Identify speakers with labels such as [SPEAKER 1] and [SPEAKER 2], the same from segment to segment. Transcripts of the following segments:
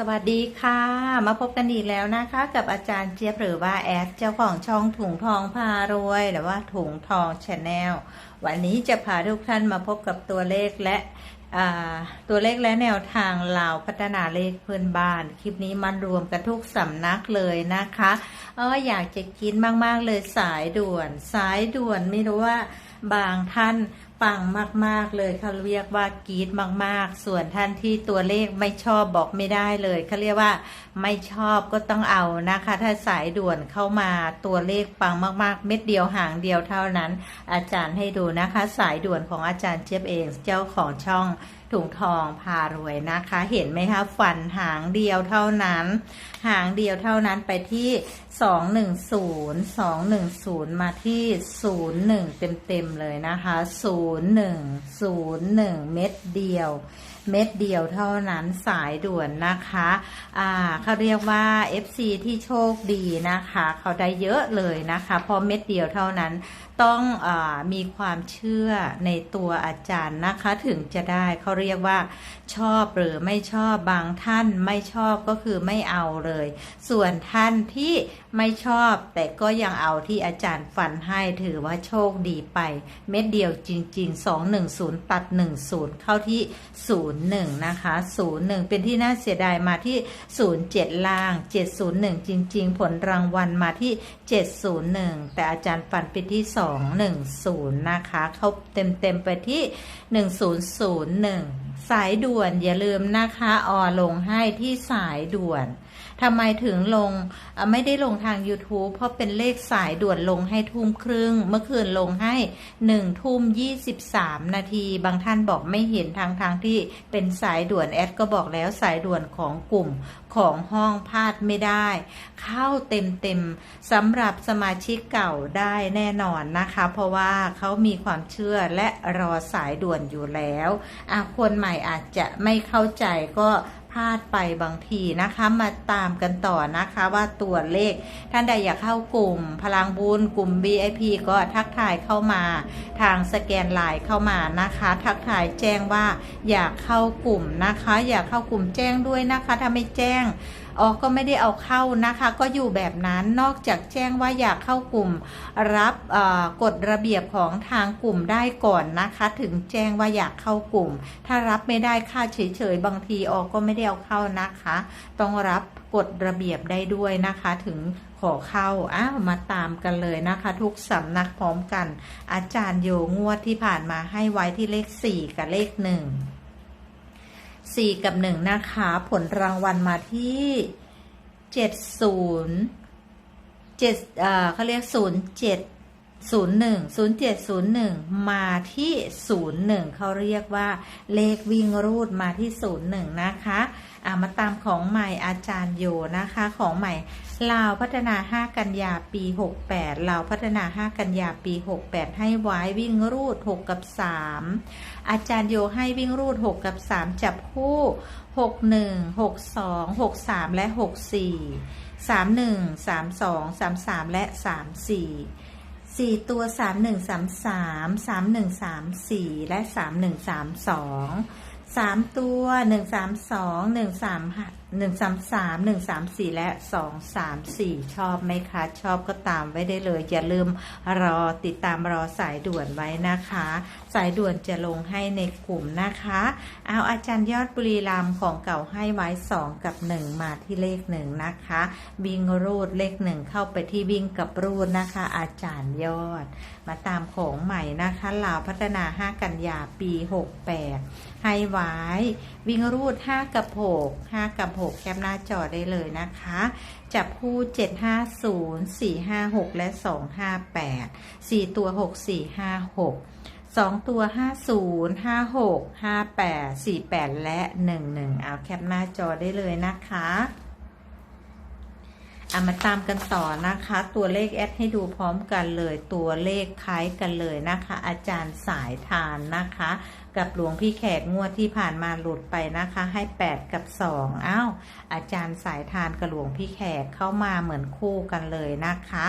[SPEAKER 1] สวัสดีค่ะ มาพบกันอีกแล้วนะคะ กับอาจารย์เจี๊ยบหรือว่าแอดเจ้าของช่องถุงทองพารวยหรือว่าถุงทองชาแนลวันนี้จะพาทุกท่านมาพบกับตัวเลขและตัวเลขและแนวทางลาวพัฒนาเลขเพื่อนบ้าน คลิปนี้มันรวมกันทุกสำนักเลยนะคะเอออยากจะกินมาก ๆ เลยสายด่วน สายด่วนไม่รู้ว่าบางท่าน ปังมาก ๆ เลยเขาเรียกว่ากรีดมาก ๆ ส่วนท่านที่ตัวเลขไม่ชอบบอกไม่ได้เลยเขาเรียกว่า ไม่ชอบก็ต้องเอานะคะ ถ้าสายด่วนเข้ามาตัวเลขปังมากๆ เม็ดเดียวหางเดียวเท่านั้น อาจารย์ให้ดูนะคะ สายด่วนของอาจารย์เจี๊ยบเองเจ้าของช่องถุงทองพารวยนะคะ เห็นไหมคะฟันหางเดียวเท่านั้น หางเดียวเท่านั้นไปที่210 210มาที่01เต็มๆเลยนะคะ01 01เม็ดเดียว เม็ดเดียวเท่านั้นสายด่วนนะคะ อ่าเขาเรียกว่า FC ที่โชคดีนะคะ เขาได้เยอะเลยนะคะเพราะเม็ดเดียวเท่านั้นต้องอมีความเชื่อในตัวอาจารย์นะคะ ถึงจะได้เขาเรียกว่าชอบหรือไม่ชอบบางท่านไม่ชอบก็คือไม่เอาเลย ส่วนท่านที่ไม่ชอบแต่ก็ยังเอาที่อาจารย์ฟันให้ถือว่าโชคดีไป เม็ดเดียวจริง ๆ 210 ตัด 10 เข้าที่01 นะคะ 01 เป็นที่น่าเสียดายมาที่ 07 ล่าง 701 จริง ๆ ผลรางวัลมาที่ 701 แต่อาจารย์ฟันไปที่ 210 นะคะ เขาเต็ม ๆ ไปที่ 1001 สายด่วนอย่าลืมนะคะ ออลงให้ที่สายด่วน ทำไมถึงลงไม่ได้ลงทาง YouTube เพราะเป็นเลขสายด่วนลงให้ทุ่มครึ่ง เมื่อคืนลงให้หนึ่งทุ่มยี่สิบสามนาที บางท่านบอกไม่เห็นทางทางที่เป็นสายด่วนแอดก็บอกแล้วสายด่วนของกลุ่มของห้องพลาดไม่ได้ เข้าเต็มเต็มสำหรับสมาชิกเก่าได้แน่นอนนะคะ เพราะว่าเขามีความเชื่อและรอสายด่วนอยู่แล้วคนใหม่อาจจะไม่เข้าใจก็พลาดไปบางทีนะคะ มาตามกันต่อนะคะว่าตัวเลขท่านใดอยากเข้ากลุ่ม พลังบุญกลุ่ม VIP ก็ทักทายเข้ามา ทางสแกนไลน์เข้ามานะคะ ทักทายแจ้งว่าอยากเข้ากลุ่มนะคะ อยากเข้ากลุ่มแจ้งด้วยนะคะถ้าไม่แจ้ง อ๋อก็ไม่ได้เอาเข้านะคะ ก็อยู่แบบนั้นนอกจากแจ้งว่าอยากเข้ากลุ่ม รับกฎระเบียบของทางกลุ่มได้ก่อนนะคะ ถึงแจ้งว่าอยากเข้ากลุ่ม ถ้ารับไม่ได้ค่าเฉยๆบางทีออกก็ไม่ได้เอาเข้านะคะ ต้องรับกฎระเบียบได้ด้วยนะคะ ถึงขอเข้าอ้าวมาตามกันเลยนะคะ ทุกสำนักพร้อมกัน อาจารย์โยงวดที่ผ่านมาให้ไว้ที่เลข 4 กับเลข 1 4กับ1นะคะ ผลรางวัลมาที่70 7เอ่อเขาเรียก07 01 0701 มาที่ 01 เขาเรียกว่า เลขวิ่งรูดมาที่ 01 นะคะอ่ามาตามของใหม่อาจารย์โยนะคะ ของใหม่ลาวพัฒนา 5 กันยาปี 68ลาวพัฒนา 5 กันยาปี 68 ให้ไว้วิ่งรูด 6 กับ 3 อาจารย์โยให้วิ่งรูด 6 กับ 3 จับคู่ 61 62 63 และ 64สามหนึ่งสามสองสามสามและสาม สี่ตัวสามหนึ่งสามสามสามหนึ่งสามสี่และสามหนึ่งสามสองสามตัวหนึ่งสามสองหนึ่งสามหนึ่งสามสามหนึ่งสามสี่และสองสามสี่ชอบไหมคะ ชอบก็ตามไว้ได้เลย อย่าลืมรอติดตามรอสายด่วนไว้นะคะ สายด่วนจะลงให้ในกลุ่มนะคะ เอาอาจารย์ยอดบุรีรัมของเก่าให้ไว้2กับ1มาที่เลข1นะคะวิ่งรูดเลข1เข้าไปที่วิ่งกับรูดนะคะ อาจารย์ยอด มาตามของใหม่นะคะลาวพัฒนา5กันยาปี68ให้ไว้ วิ่งรูด5กับ6 5กับ6 แคปหน้าจอได้เลยนะคะ จับคู่ 750 456 และ 258 4 ตัว 6 4 5 6 2 ตัว 50 56 58 48 และ 11 เอาแคปหน้าจอได้เลยนะคะ อามาตามกันต่อนะคะ ตัวเลขแอดให้ดูพร้อมกันเลย ตัวเลขคล้ายกันเลยนะคะ อาจารย์สายทานนะคะ กับหลวงพี่แขกงวดที่ผ่านมาหลุดไปนะคะ ให้ 8 กับ 2อ้าวอาจารย์สายทานกับหลวงพี่แขกเข้ามาเหมือนคู่กันเลยนะคะ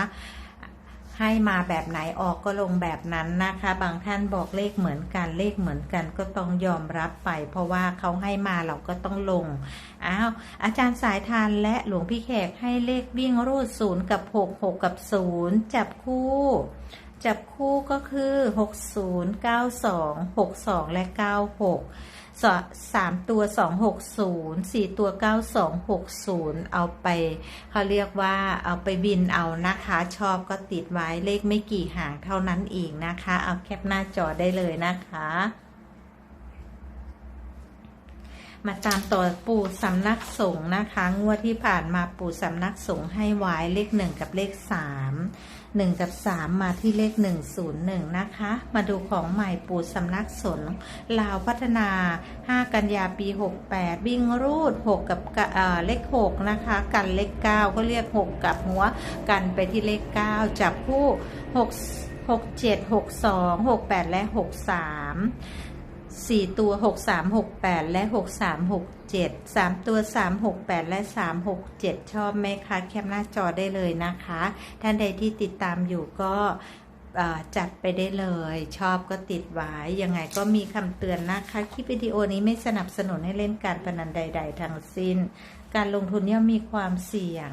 [SPEAKER 1] ให้มาแบบไหนออกก็ลงแบบนั้นนะคะ บางท่านบอกเลขเหมือนกันเลขเหมือนกันก็ต้องยอมรับไป เพราะว่าเขาให้มาเราก็ต้องลงอ้าวอาจารย์สายทานและหลวงพี่แขกให้เลขวิ่งรูดศูนย์กับหกหกกับศูนย์จับคู่ จับคู่ก็คือ60 92 62และ96สอ สามตัว260 4ตัว9260เอาไปเขาเรียกว่าเอาไปบินเอานะคะ ชอบก็ติดไว้เลขไม่กี่หางเท่านั้นเองนะคะ เอาแคปหน้าจอได้เลยนะคะมาตามต่อปู่สำนักสงฆ์นะคะ งวดที่ผ่านมาปู่สำนักสงฆ์ให้ไว้เลขหนึ่งกับเลขสาม หนึ่งกับสามมาที่เลขหนึ่งศูนย์หนึ่งนะคะ มาดูของใหม่ปู่สำนักสงฆ์ลาวพัฒนาห้ากันยาปีหกแปดวิ่งรูดหกกับเเลขหกนะคะ กันเลขเก้าก็เรียกหกกับหัว กันไปที่เลขเก้าจับคู่หกหกเจ็ดหกสองหกแปดและหก สี่ตัวหกสามหกแปดและหกสามหกเจ็ดสามตัวสามหกแปดและสามหกเจ็ดชอบไหมคะ แคปหน้าจอได้เลยนะคะ ท่านใดที่ติดตามอยู่ก็จัดไปได้เลย ชอบก็ติดไว้ยังไงก็มีคำเตือนนะคะ คลิปวิดีโอนี้ไม่สนับสนุนให้เล่นการพนันใด ๆ ทั้งสิ้น การลงทุนย่อมมีความเสี่ยง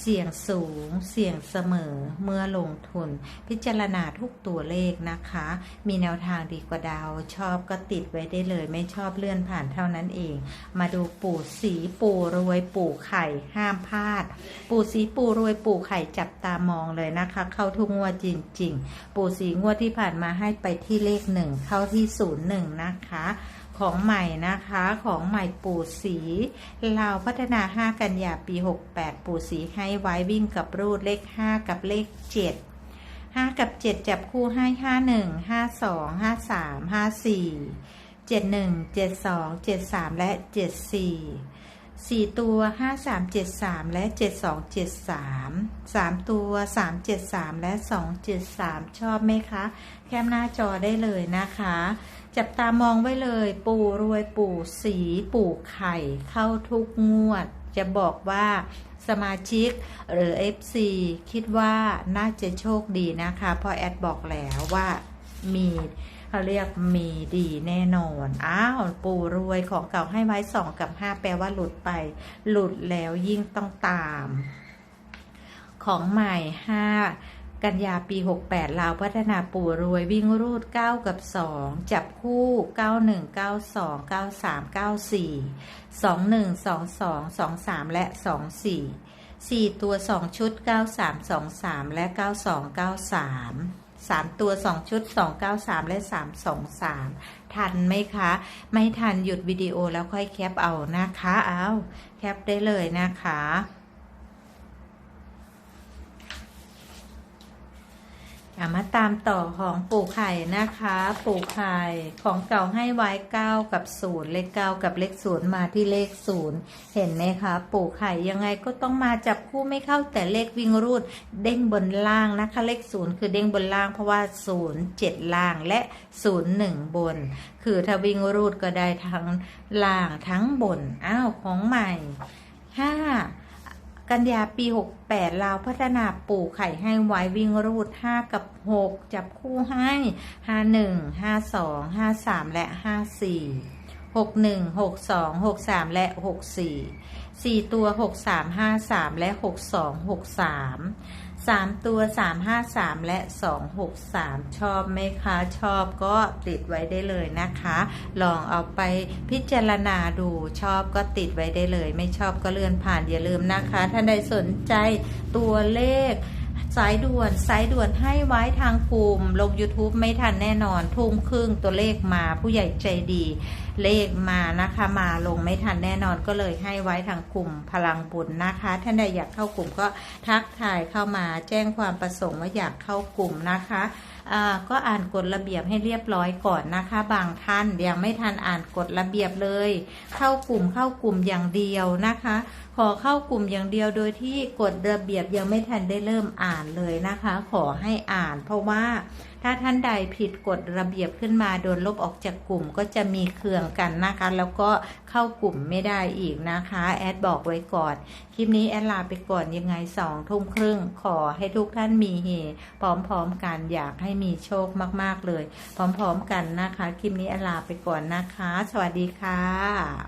[SPEAKER 1] เสี่ยงสูง เสี่ยงเสมอ เมื่อลงทุน พิจารณาทุกตัวเลขนะคะ มีแนวทางดีกว่าดาว ชอบก็ติดไว้ได้เลย ไม่ชอบเลื่อนผ่านเท่านั้นเอง มาดูปู่สีปู่รวยปู่ไข่ห้ามพลาด ปู่สีปู่รวยปู่ไข่จับตามองเลยนะคะ เข้าทุกงวดจริง ๆ ปู่สีงวดที่ผ่านมาให้ไปที่เลขหนึ่งเข้าที่ศูนย์หนึ่งนะคะ ของใหม่นะคะของใหม่ปู่สีลาวพัฒนา 5 กันยาปี 68 ปู่สีให้ไว้วิ่งกับรูดเลข 5 กับเลข 7 5 กับ 7 จับคู่ให้ 51 52 53 54 71 72 73 และ 74 4 ตัว 5373 และ 7273 3 ตัว 373 และ 273 ชอบไหมคะ แคมหน้าจอได้เลยนะคะ จับตามองไว้เลย ปู่รวยปู่สีปู่ไข่เข้าทุกงวด จะบอกว่าสมาชิกหรือ FC คิดว่าน่าจะโชคดีนะคะเพราะแอดบอกแล้วว่ามีเขาเรียกมีดีแน่นอน อ้าวปู่รวยของเก่าให้ไว้2กับ5แปลว่าหลุดไป หลุดแล้วยิ่งต้องตาม ของใหม่5 กันยาปี 68 ลาวพัฒนาปู่รวยวิ่งรูด 9 กับ 2 จับคู่ 91 92 93 94 21 22 23 และ 24 4 ตัว 2 ชุด 93 23 และ 92 93 3 ตัว 2 ชุด 293 และ 323 ทันไหมคะ ไม่ทันหยุดวิดีโอแล้วค่อยแคปเอานะคะ เอา แคปได้เลยนะคะามาตามต่อของปู่ไข่นะคะ ปู่ไข่ของเก่าให้ไว้เก้ากับศูนย์เลขเก้ากับเลขศูนย์มาที่เลขศูนย์เห็นไหมคะ ปู่ไข่ยังไงก็ต้องมาจับคู่ไม่เข้าแต่เลขวิ่งรูดเด้งบนล่างนะคะ เลขศูนย์คือเด้งบนล่างเพราะว่าศูนย์เจ็ดล่างและศูนย์หนึ่งบน คือถ้าวิ่งรูดก็ได้ทั้งล่างทั้งบนอ้าวของใหม่ห้า กันยาปี 68 ลาวพัฒนาปู่ไข่ให้ไว้วิ่งรูด 5 กับ 6 จับคู่ให้ 51 52 53 และ 54 61 62 63 และ 64 4 ตัว 63 53 และ 62 63 3ตัว353และ263ชอบไหมคะชอบก็ติดไว้ได้เลยนะคะ ลองเอาไปพิจารณาดูชอบก็ติดไว้ได้เลย ไม่ชอบก็เลื่อนผ่านอย่าลืมนะคะท่านใดสนใจตัวเลขสายด่วนสายด่วนให้ไว้ทางกลุ่มลง YouTube ไม่ทันแน่นอนทุ่มครึ่งตัวเลขมาผู้ใหญ่ใจดี เลขมานะคะ มาลงไม่ทันแน่นอนก็เลยให้ไว้ทางกลุ่มพลังบุญนะคะ ท่านใดอยากเข้ากลุ่มก็ทักทายเข้ามาแจ้งความประสงค์ว่าอยากเข้ากลุ่มนะคะอ่าก็อ่านกฎระเบียบให้เรียบร้อยก่อนนะคะ บางท่านยังไม่ทันอ่านกฎระเบียบเลย เข้ากลุ่มเข้ากลุ่มอย่างเดียวนะคะ ขอเข้ากลุ่มอย่างเดียวโดยที่กฎระเบียบยังไม่ทันได้เริ่มอ่านเลยนะคะ ขอให้อ่านเพราะว่า ถ้าท่านใดผิดกฎระเบียบขึ้นมาโดนลบออกจากกลุ่มก็จะมีเคืองกันนะคะ แล้วก็เข้ากลุ่มไม่ได้อีกนะคะ แอดบอกไว้ก่อน คลิปนี้แอดลาไปก่อนยังไงสองทุ่มครึ่งขอให้ทุกท่านมีเฮพร้อมๆกันอยากให้มีโชคมากๆเลย พร้อมๆกันนะคะ คลิปนี้แอดลาไปก่อนนะคะ สวัสดีค่ะ